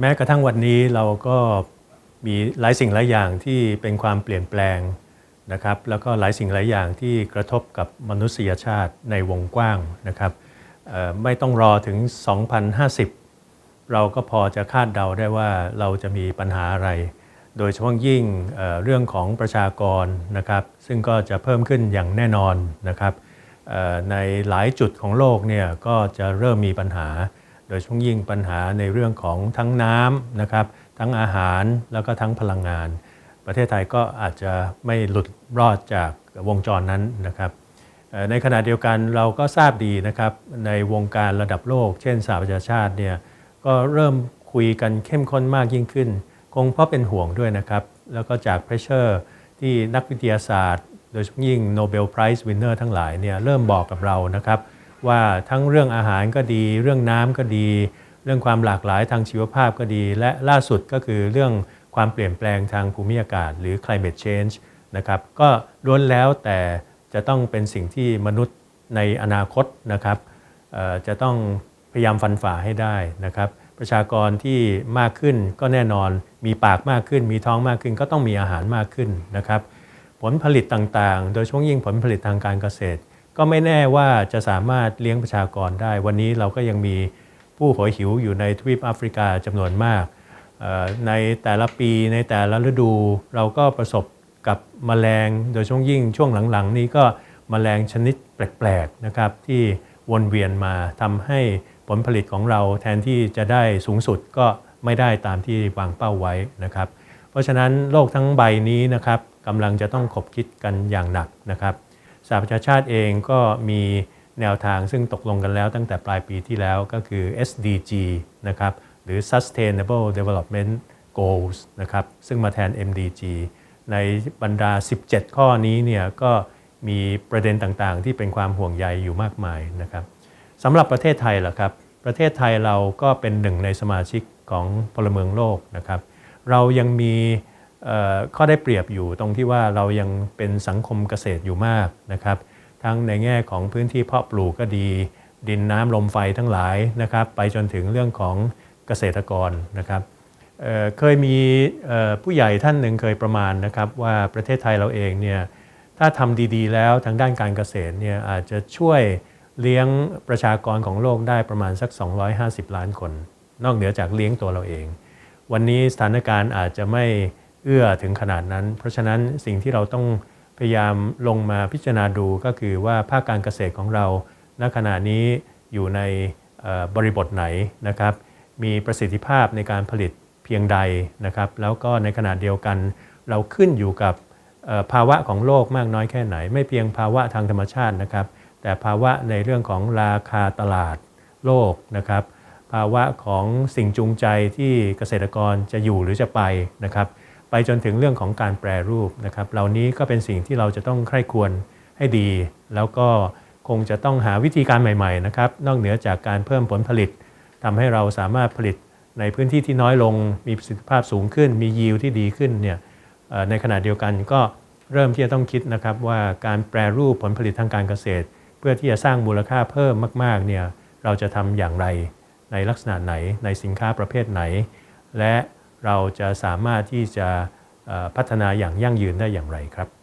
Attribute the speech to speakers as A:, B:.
A: แม้กระทั่งวันนี้เราก็มีหลายสิ่งหลายอย่างที่เป็นความเปลี่ยนแปลงนะครับ แล้วก็หลายสิ่งหลายอย่างที่กระทบกับมนุษยชาติในวงกว้างนะครับไม่ต้องรอถึง 2050 เราก็พอจะคาดเดาได้ว่าเราจะมีปัญหาอะไร โดยเฉพาะยิ่งเเรื่องของประชากรนะครับ ซึ่งก็จะเพิ่มขึ้นอย่างแน่นอนนะครับในหลายจุดของโลกเนี่ยก็จะเริ่มมีปัญหา โดยเฉพาะยิ่งปัญหาในเรื่องของทั้งน้ำนะครับทั้งอาหารแล้วก็ทั้งพลังงาน ประเทศไทยก็อาจจะไม่หลุดรอดจากวงจรนั้นนะครับในขณะเดียวกันเราก็ทราบดีนะครับในวงการระดับโลก เช่นสหประชาชาติเนี่ยก็เริ่มคุยกันเข้มข้นมากยิ่งขึ้น คงเพราะเป็นห่วงด้วยนะครับ แล้วก็จากเพรสเชอร์ที่นักวิทยาศาสตร์ โดยเฉพาะยิ่ง Nobel Prize Winner ทั้งหลายเนี่ยเริ่มบอกกับเรานะครับ ว่าทั้งเรื่องอาหารก็ดี เรื่องน้ำก็ดี เรื่องความหลากหลายทางชีวภาพก็ดี และล่าสุดก็คือเรื่องความเปลี่ยนแปลงทางภูมิอากาศ หรือ climate change นะครับก็ล้วนแล้วแต่จะต้องเป็นสิ่งที่มนุษย์ในอนาคตนะครับจะต้องพยายามฟันฝ่าให้ได้นะครับ ประชากรที่มากขึ้นก็แน่นอนมีปากมากขึ้น มีท้องมากขึ้น ก็ต้องมีอาหารมากขึ้นนะครับ ผลผลิตต่างๆ โดยเฉพาะยิ่งผลผลิตทางการเกษตร ก็ไม่แน่ว่าจะสามารถเลี้ยงประชากรได้ วันนี้เราก็ยังมีผู้โหยหิวอยู่ในทวีปแอฟริกาจำนวนมาก ในแต่ละปีในแต่ละฤดูเราก็ประสบกับแมลงโดยเฉพาะยิ่งช่วงหลังๆ นี้ก็แมลงชนิดแปลกๆนะครับที่วนเวียนมาทำให้ผลผลิตของเราแทนที่จะได้สูงสุดก็ไม่ได้ตามที่วางเป้าไว้นะครับ เพราะฉะนั้นโลกทั้งใบนี้นะครับกำลังจะต้องขบคิดกันอย่างหนักนะครับ สหประชาชาติเองก็มีแนวทางซึ่งตกลงกันแล้วตั้งแต่ปลายปีที่แล้วก็คือ SDG นะครับหรือ Sustainable Development Goals นะครับซึ่งมาแทน MDG ในบรรดา 17 ข้อนี้เนี่ยก็มีประเด็นต่างๆ ที่เป็นความห่วงใยอยู่มากมายนะครับสำหรับประเทศไทยล่ะครับประเทศไทยเราก็เป็นหนึ่งในสมาชิกของพลเมืองโลกนะครับเรายังมี ข้อได้เปรียบอยู่ตรงที่ว่าเรายังเป็นสังคมเกษตรอยู่มากนะครับ ทั้งในแง่ของพื้นที่เพาะปลูกก็ดี ดินน้ำลมไฟทั้งหลายนะครับ ไปจนถึงเรื่องของเกษตรกรนะครับเเคยมีผู้ใหญ่ท่านหนึ่งเคยประมาณนะครับ ว่าประเทศไทยเราเองเนี่ยถ้าทำดีๆ แล้วทางด้านการเกษตรเนี่ยอาจจะช่วยเลี้ยงประชากรของโลกได้ประมาณสัก 250 ล้านคน นอกเหนือจากเลี้ยงตัวเราเอง วันนี้สถานการณ์อาจจะไม่ เอื้อถึงขนาดนั้น เพราะฉะนั้นสิ่งที่เราต้องพยายามลงมาพิจารณาดูก็คือว่าภาคการเกษตรของเรา ณขณะนี้อยู่ในบริบทไหนนะครับ มีประสิทธิภาพในการผลิตเพียงใดนะครับ แล้วก็ในขณะเดียวกัน เราขึ้นอยู่กับภาวะของโลกมากน้อยแค่ไหน ไม่เพียงภาวะทางธรรมชาตินะครับ แต่ภาวะในเรื่องของราคาตลาดโลกนะครับ ภาวะของสิ่งจูงใจที่เกษตรกรจะอยู่หรือจะไปนะครับ ไปจนถึงเรื่องของการแปรรูปนะครับ เหล่านี้ก็เป็นสิ่งที่เราจะต้องใคร่ควรให้ดี แล้วก็คงจะต้องหาวิธีการใหม่ๆนะครับ นอกเหนือจากการเพิ่มผลผลิตทำให้เราสามารถผลิตในพื้นที่ที่น้อยลง มีประสิทธิภาพสูงขึ้น มียิวที่ดีขึ้นเนี่ยในขณะเดียวกันก็เริ่มที่จะต้องคิดนะครับว่าการแปรรูปผลผลิตทางการเกษตร เพื่อที่จะสร้างมูลค่าเพิ่มมากๆเนี่ยเราจะทำอย่างไรในลักษณะไหนในสินค้าประเภทไหน และ เราจะสามารถที่จะพัฒนาอย่างยั่งยืนได้อย่างไรครับ